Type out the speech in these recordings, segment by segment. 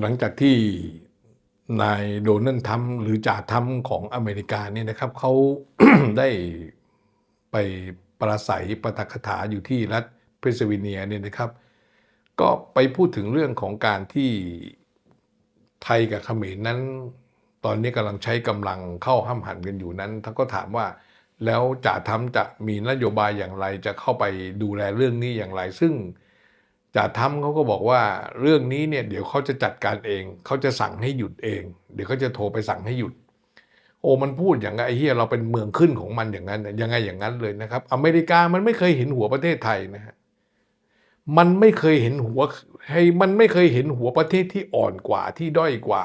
หลังจากที่นายโดนัลด์ทรัมป์หรือจ่าทรัมป์ของอเมริกาเนี่ยนะครับเขา ได้ไปปราศัยปาฐกถาอยู่ที่รัฐเพนซิลเวเนียเนี่ยนะครับ ก็ไปพูดถึงเรื่องของการที่ไทยกับเขมรนั้น ตอนนี้กำลังใช้กำลังเข้าห้ามหันกันอยู่นั้นท่านก็ถามว่าแล้วจ่าทำจะมีนโยบายอย่างไรจะเข้าไปดูแลเรื่องนี้อย่างไร ซึ่ง จ่าทำเขาก็บอกว่าเรื่องนี้เนี่ยเดี๋ยวเขาจะจัดการเอง เขาจะสั่งให้หยุดเอง เดี๋ยวเขาจะโทรไปสั่งให้หยุด โอ้มันพูดอย่างไงไอ้เฮียเราเป็นเมืองขึ้นของมันอย่างนั้นยังไงอย่างนั้นเลยนะครับ อเมริกามันไม่เคยเห็นหัวประเทศไทยนะฮะมันไม่เคยเห็นหัวให้มันไม่เคยเห็นหัวประเทศที่อ่อนกว่าที่ด้อยกว่า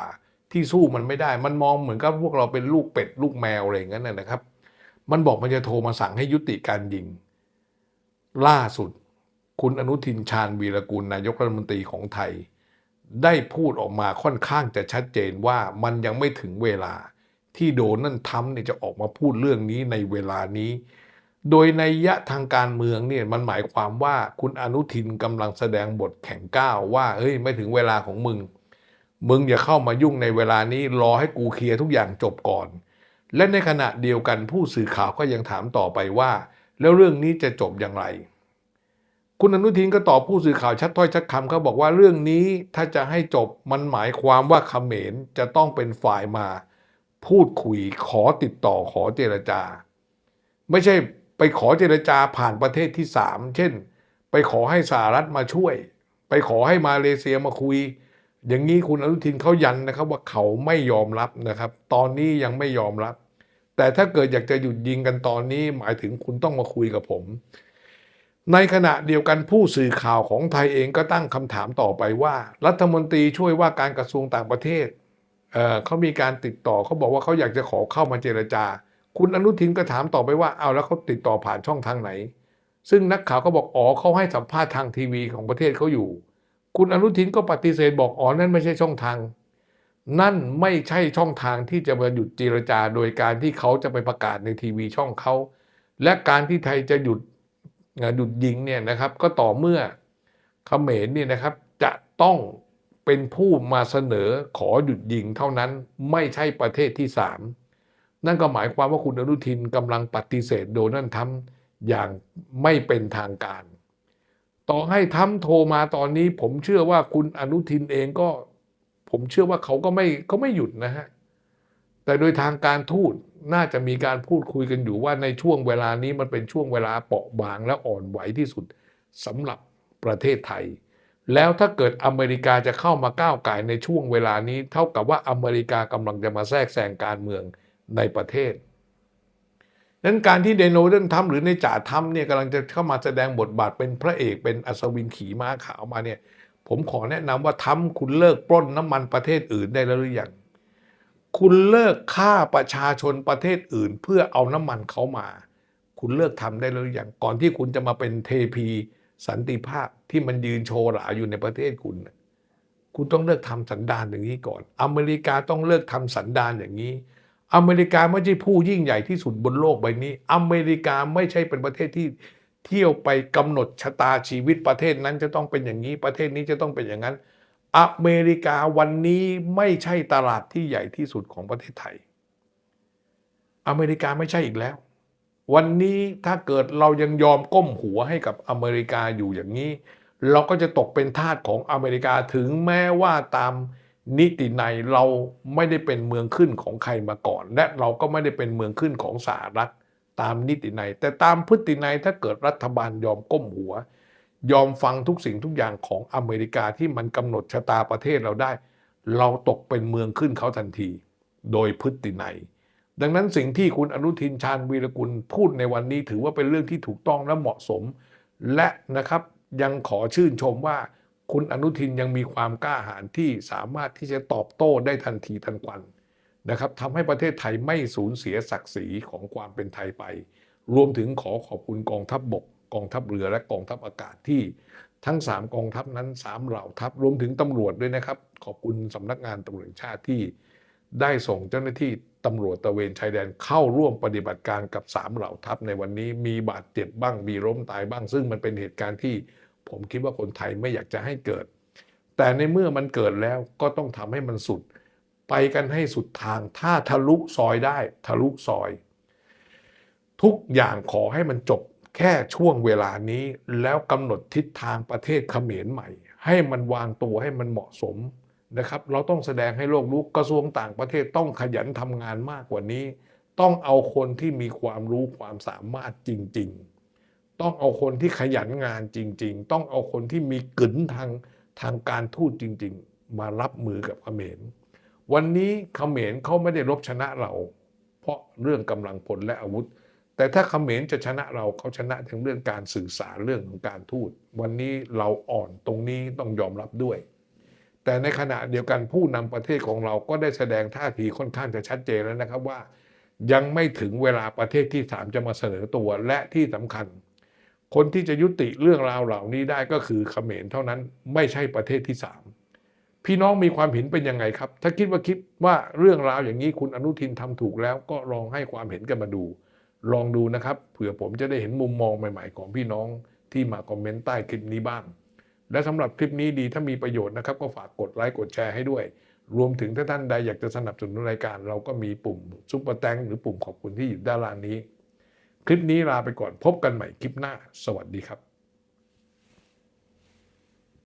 ที่สู้มันไม่ได้ มันมองเหมือนกับพวกเราเป็นลูกเป็ดลูกแมวอะไรอย่างนั้นนะครับ มันบอกมันจะโทรมาสั่งให้ยุติการยิง ล่าสุด คุณอนุทินชาญวีรกุลนายกรัฐมนตรีของไทย ได้พูดออกมาค่อนข้างจะชัดเจนว่ามันยังไม่ถึงเวลา ที่โดนัลด์ทรัมป์เนี่ยจะออกมาพูดเรื่องนี้ในเวลานี้ โดยในยยะทางการเมืองเนี่ยมันหมายความว่าคุณอนุทินกำลังแสดงบทแข่งก้าวว่าเฮ้ยไม่ถึงเวลาของมึง มึงอย่าเข้ามายุ่งในเวลานี้รอให้กูเคลียร์ทุกอย่างจบก่อน และในขณะเดียวกันผู้สื่อข่าวก็ยังถามต่อไปว่า แล้วเรื่องนี้จะจบอย่างไร คุณอนุทินก็ตอบผู้สื่อข่าวชัดถ้อยชัดคำเขาบอกว่าเรื่องนี้ถ้าจะให้จบมันหมายความว่าเขมรจะต้องเป็นฝ่ายมา พูดคุยขอติดต่อขอเจรจา ไม่ใช่ไปขอเจรจาผ่านประเทศที่สามเช่น ไปขอให้สหรัฐมาช่วย ไปขอให้มาเลเซียมาคุย อย่างนี้คุณอนุทินเขายันนะครับว่าเขาไม่ยอมรับนะครับ ตอนนี้ยังไม่ยอมรับ แต่ถ้าเกิดอยากจะหยุดยิงกันตอนนี้หมายถึงคุณต้องมาคุยกับผม ในขณะเดียวกันผู้สื่อข่าวของไทยเองก็ตั้งคำถามต่อไปว่า รัฐมนตรีช่วยว่าการกระทรวงต่างประเทศเเขามีการติดต่อเขาบอกว่าเขาอยากจะขอเข้ามาเจรจา คุณอนุทินก็ถามต่อไปว่าเอาแล้วเขาติดต่อผ่านช่องทางไหน ซึ่งนักข่าวก็บอกอ๋อเขาให้สัมภาษณ์ทางทีวีของประเทศเขาอยู่ คุณอนุทินก็ปฏิเสธบอกอ๋อนั่นไม่ใช่ช่องทาง นั่นไม่ใช่ช่องทางที่จะมาหยุดเจรจา โดยการที่เขาจะไปประกาศในทีวีช่องเขาและการที่ไทยจะหยุด หยุดยิงเนี่ยนะครับก็ต่อเมื่อเขมรเนี่ยนะครับจะต้องเป็นผู้มาเสนอขอหยุดยิงเท่านั้นไม่ใช่ประเทศที่สามนั่นก็หมายความว่าคุณอนุทินกำลังปฏิเสธโดนัลด์ทรัมป์อย่างไม่เป็นทางการ ต่อให้ทรัมป์โทรมาตอนนี้ ผมเชื่อว่าคุณอนุทินเองก็ ผมเชื่อว่าเขาก็ไม่เขาไม่หยุดนะฮะแต่โดยทางการทูต น่าจะมีการพูดคุยกันอยู่ว่าในช่วงเวลานี้มันเป็นช่วงเวลาเปราะบางและอ่อนไหวที่สุดสำหรับประเทศไทย แล้วถ้าเกิดอเมริกาจะเข้ามาก้าวไก่ในช่วงเวลานี้ เท่ากับว่าอเมริกากำลังจะมาแทรกแซงการเมืองในประเทศนั้นการที่เดโนเดนทำหรือในจ่าทำเนี่ยกำลังจะเข้ามาแสดงบทบาทเป็นพระเอกเป็นอัศวินขี่ม้าขาวมาเนี่ยผมขอแนะนำว่าทำคุณเลิกปล้นน้ำมันประเทศอื่นได้แล้วหรือยัง คุณเลิกฆ่าประชาชนประเทศอื่น เพื่อเอาน้ำมันเขามา คุณเลิกทำได้แล้วหรือยังก่อนที่คุณจะมาเป็นเทพีสันติภาพที่มันยืนโชว์หราอยู่ในประเทศคุณ คุณต้องเลิกทำสันดานอย่างนี้ก่อน อเมริกาต้องเลิกทำสันดานอย่างนี้ อเมริกาไม่ใช่ผู้ยิ่งใหญ่ที่สุดบนโลกใบนี้ อเมริกาไม่ใช่เป็นประเทศที่เที่ยวไปกำหนดชะตาชีวิตประเทศนั้นจะต้องเป็นอย่างนี้ ประเทศนี้จะต้องเป็นอย่างนั้น อเมริกาวันนี้ไม่ใช่ตลาดที่ใหญ่ที่สุดของประเทศไทย อเมริกาไม่ใช่อีกแล้ว วันนี้ถ้าเกิดเรายังยอมก้มหัวให้กับอเมริกาอยู่อย่างนี้ เราก็จะตกเป็นทาสของอเมริกาถึงแม้ว่าตามนิติในเราไม่ได้เป็นเมืองขึ้นของใครมาก่อน และเราก็ไม่ได้เป็นเมืองขึ้นของสหรัฐตามนิติในแต่ตามพฤตินัยถ้าเกิดรัฐบาลยอมก้มหัว ยอมฟังทุกสิ่งทุกอย่างของอเมริกาที่มันกำหนดชะตาประเทศเราได้ เราตกเป็นเมืองขึ้นเขาทันที โดยพฤตินัยดังนั้นสิ่งที่คุณอนุทินชาญวีรกุลพูดในวันนี้ถือว่าเป็นเรื่องที่ถูกต้องและเหมาะสม และนะครับยังขอชื่นชมว่า คุณอนุทินยังมีความกล้าหาญที่สามารถที่จะตอบโต้ได้ทันทีทันควันนะครับทำให้ประเทศไทยไม่สูญเสียศักดิ์ศรีของความเป็นไทยไป รวมถึงขอขอบคุณกองทัพบบก กองทัพเรือและกองทัพอากาศที่ทั้ง 3 กองทัพนั้น 3 เหล่าทัพรวมถึงตำรวจด้วยนะครับ ขอบคุณสำนักงานตำรวจชาติที่ได้ส่งเจ้าหน้าที่ตำรวจตะเวนชายแดนเข้าร่วมปฏิบัติการกับ 3 เหล่าทัพในวันนี้มีบาดเจ็บบ้างมีล้มตายบ้าง ซึ่งมันเป็นเหตุการณ์ที่ผมคิดว่าคนไทยไม่อยากจะให้เกิด แต่ในเมื่อมันเกิดแล้วก็ต้องทำให้มันสุด ไปกันให้สุดทางถ้าทะลุซอยได้ทะลุซอย ทุกอย่างขอให้มันจบ แค่ช่วงเวลานี้แล้วกำหนดทิศทางประเทศเขมรใหม่ ให้มันวางตัวให้มันเหมาะสมนะครับ เราต้องแสดงให้โลกรู้กระทรวงต่างประเทศต้องขยันทำงานมากกว่านี้ ต้องเอาคนที่มีความรู้ความสามารถจริง ๆ ต้องเอาคนที่ขยันงานจริง ๆ ต้องเอาคนที่มีกึ๋นทางทางการทูตจริง ๆ มารับมือกับเขมร วันนี้เขมรเขาไม่ได้รบชนะเรา เพราะเรื่องกำลังพลและอาวุธ แต่ถ้าเขมรจะชนะเราเขาชนะทั้งเรื่องการสื่อสารเรื่องของการทูตวันนี้เราอ่อนตรงนี้ต้องยอมรับด้วย แต่ในขณะเดียวกันผู้นำประเทศของเราก็ได้แสดงท่าทีค่อนข้างจะชัดเจนแล้วนะครับว่า ยังไม่ถึงเวลาประเทศที่สามจะมาเสนอตัวและที่สำคัญ คนที่จะยุติเรื่องราวเหล่านี้ได้ก็คือเขมรเท่านั้นไม่ใช่ประเทศที่สามพี่น้องมีความเห็นเป็นยังไงครับ ถ้าคิดว่าคิดว่าเรื่องราวอย่างนี้คุณอนุทินทำถูกแล้วก็ลองให้ความเห็นกันมาดู ลองดูนะครับเผื่อผมจะได้เห็นมุมมองใหม่ๆ ของพี่น้องที่มาคอมเมนต์ใต้คลิปนี้บ้าง และสำหรับคลิปนี้ดีถ้ามีประโยชน์นะครับ ก็ฝากกดไลค์กดแชร์ให้ด้วย รวมถึงถ้าท่านใดอยากจะสนับสนุนรายการ เราก็มีปุ่มซุปเปอร์แตงหรือปุ่มขอบคุณที่อยู่ด้านล่างนี้ คลิปนี้ลาไปก่อนพบกันใหม่คลิปหน้า สวัสดีครับ